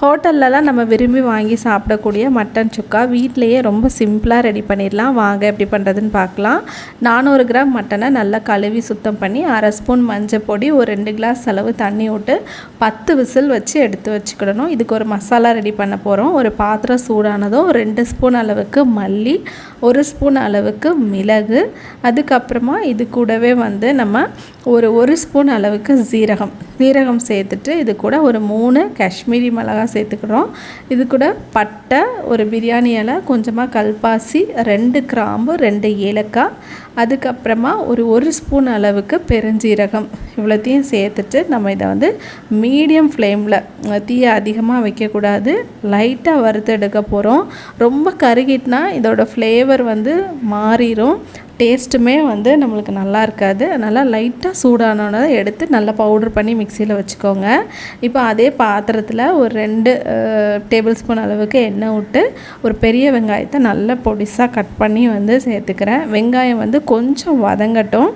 ஹோட்டல்லலாம் நம்ம விரும்பி வாங்கி சாப்பிடக்கூடிய மட்டன் சுக்கா வீட்டிலையே ரொம்ப சிம்பிளாக ரெடி பண்ணிடலாம். வாங்க எப்படி பண்ணுறதுன்னு பார்க்கலாம். நானூறு கிராம் மட்டனை நல்லா கழுவி சுத்தம் பண்ணி அரை ஸ்பூன் மஞ்சள் பொடி ஒரு ரெண்டு கிளாஸ் அளவு தண்ணி விட்டு பத்து விசில் வச்சு எடுத்து வச்சுக்கிடணும். இதுக்கு ஒரு மசாலா ரெடி பண்ண போகிறோம் ஒரு பாத்திரம் சூடானதும் ரெண்டு ஸ்பூன் அளவுக்கு மல்லி ஒரு ஸ்பூன் அளவுக்கு மிளகு. அதுக்கப்புறமா இது கூடவே வந்து நம்ம ஒரு ஒரு ஸ்பூன் அளவுக்கு ஜீரகம் ஜீரகம் சேர்த்துட்டு இது கூட ஒரு மூணு காஷ்மீரி மிளகா சேர்த்துக்கிறோம் இது கூட பட்டை ஒரு பிரியாணி இலை கொஞ்சமாக கல்பாசி ரெண்டு கிராம்பு ரெண்டு ஏலக்காய் அதுக்கப்புறமா ஒரு ஒரு ஸ்பூன் அளவுக்கு பெருஞ்சீரகம். இவ்வளோத்தையும் சேர்த்துட்டு நம்ம இதை வந்து மீடியம் ஃப்ளேமில் தீயை அதிகமாக வைக்கக்கூடாது. லைட்டாக வறுத்து எடுக்க போகிறோம் ரொம்ப கருகிட்டுனா இதோட ஃப்ளேவர் வந்து மாறிடும் டேஸ்ட்டுமே வந்து நம்மளுக்கு நல்லா இருக்காது. அதனால் லைட்டாக சூடானோட எடுத்து நல்லா பவுட்ரு பண்ணி மிக்சியில் வச்சுக்கோங்க. இப்போ அதே பாத்திரத்தில் ஒரு ரெண்டு டேபிள் ஸ்பூன் அளவுக்கு எண்ணெய் விட்டு ஒரு பெரிய வெங்காயத்தை நல்லா பொடிசாக கட் பண்ணி வந்து சேர்த்துக்கிறேன். வெங்காயம் வந்து கொஞ்சம் வதங்கட்டும்.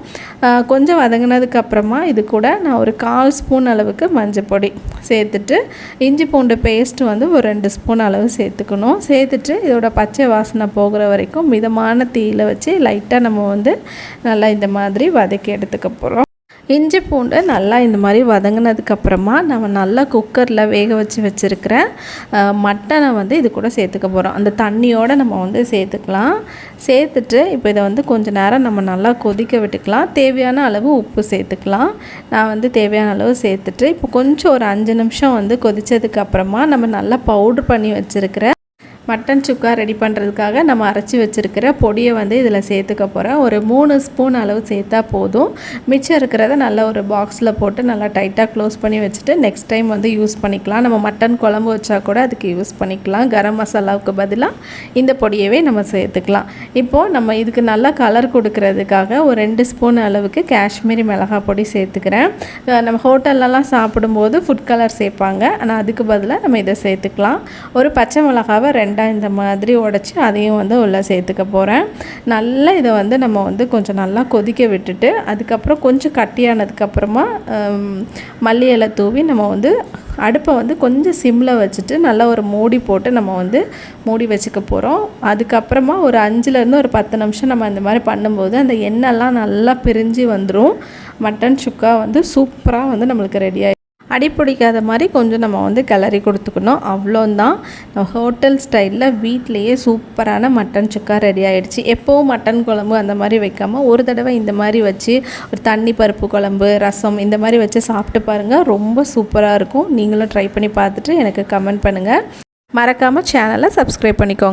கொஞ்சம் வதங்கினதுக்கப்புறமா இது கூட நான் ஒரு கால் ஸ்பூன் அளவுக்கு மஞ்சள் பொடி சேர்த்துட்டு இஞ்சி பூண்டு பேஸ்ட்டு வந்து ஒரு ரெண்டு ஸ்பூன் அளவு சேர்த்துக்கணும். சேர்த்துட்டு இதோட பச்சை வாசனை போகிற வரைக்கும் மிதமான தீயில் வச்சு லைட்டாக நம்ம வந்து நல்லா இந்த மாதிரி வதக்கி எடுத்துக்க போகிறோம் இஞ்சி பூண்டு நல்லா இந்த மாதிரி வதங்கினதுக்கப்புறமா நம்ம நல்லா குக்கரில் வேக வச்சு வச்சுருக்கிற மட்டனை வந்து இது கூட சேர்த்துக்க போகிறோம் அந்த தண்ணியோடு நம்ம வந்து சேர்த்துக்கலாம். சேர்த்துட்டு இப்போ இதை வந்து கொஞ்சம் நேரம் நம்ம நல்லா கொதிக்க விட்டுக்கலாம். தேவையான அளவு உப்பு சேர்த்துக்கலாம். நான் வந்து தேவையான அளவு சேர்த்துட்டு இப்போ கொஞ்சம் ஒரு அஞ்சு நிமிஷம் வந்து கொதித்ததுக்கப்புறமா நம்ம நல்லா பவுட்ரு பண்ணி வச்சுருக்கிற மட்டன் சுக்கா ரெடி பண்ணுறதுக்காக நம்ம அரைச்சி வச்சுருக்கிற பொடியை வந்து இதில் சேர்த்துக்க போகிறேன். ஒரு மூணு ஸ்பூன் அளவு சேர்த்தா போதும். மிச்சம் இருக்கிறத நல்லா ஒரு பாக்ஸில் போட்டு நல்லா டைட்டாக க்ளோஸ் பண்ணி வச்சுட்டு நெக்ஸ்ட் டைம் வந்து யூஸ் பண்ணிக்கலாம். நம்ம மட்டன் குழம்பு வச்சா கூட அதுக்கு யூஸ் பண்ணிக்கலாம். கரம் மசாலாவுக்கு பதிலாக இந்த பொடியவே நம்ம சேர்த்துக்கலாம். இப்போது நம்ம இதுக்கு நல்லா கலர் கொடுக்கறதுக்காக ஒரு ரெண்டு ஸ்பூன் அளவுக்கு காஷ்மீரி மிளகாய் பொடி சேர்த்துக்கிறேன். நம்ம ஹோட்டல்லலாம் சாப்பிடும்போது ஃபுட் கலர் சேர்ப்பாங்க. ஆனால் அதுக்கு பதிலாக நம்ம இதை சேர்த்துக்கலாம். ஒரு பச்சை மிளகாவை ரெண்டு ரெண்டாக இந்த மாதிரி உடச்சி அதையும் வந்து உள்ளே சேர்த்துக்க போகிறேன் நல்லா இதை வந்து நம்ம வந்து கொஞ்சம் நல்லா கொதிக்க விட்டுட்டு அதுக்கப்புறம் கொஞ்சம் கட்டியானதுக்கப்புறமா மல்லி இலை தூவி நம்ம வந்து அடுப்பை வந்து கொஞ்சம் சிம்மில் வச்சுட்டு நல்லா ஒரு மூடி போட்டு நம்ம வந்து மூடி வச்சுக்க போகிறோம் அதுக்கப்புறமா ஒரு அஞ்சுலேருந்து ஒரு பத்து நிமிஷம் நம்ம இந்த மாதிரி பண்ணும்போது அந்த எண்ணெய்லாம் நல்லா பிரிஞ்சு வந்துடும் மட்டன் சுக்கா வந்து சூப்பராக வந்து நம்மளுக்கு ரெடி ஆகி அடிப்பிடிக்காத மாதிரி கொஞ்சம் நம்ம வந்து கிளறி கொடுத்துக்கணும். அவ்வளோந்தான். ஹோட்டல் ஸ்டைலில் வீட்லேயே சூப்பரான மட்டன் சுக்கா ரெடி ஆகிடுச்சு எப்போவும் மட்டன் குழம்பு அந்த மாதிரி வைக்காமல் ஒரு தடவை இந்த மாதிரி வச்சு ஒரு தண்ணி பருப்பு குழம்பு ரசம் இந்த மாதிரி வச்சு சாப்பிட்டு பாருங்கள் ரொம்ப சூப்பராக இருக்கும். நீங்களும் ட்ரை பண்ணி பார்த்துட்டு எனக்கு கமெண்ட் பண்ணுங்கள் மறக்காமல் சேனலை சப்ஸ்கிரைப் பண்ணிக்கோங்க.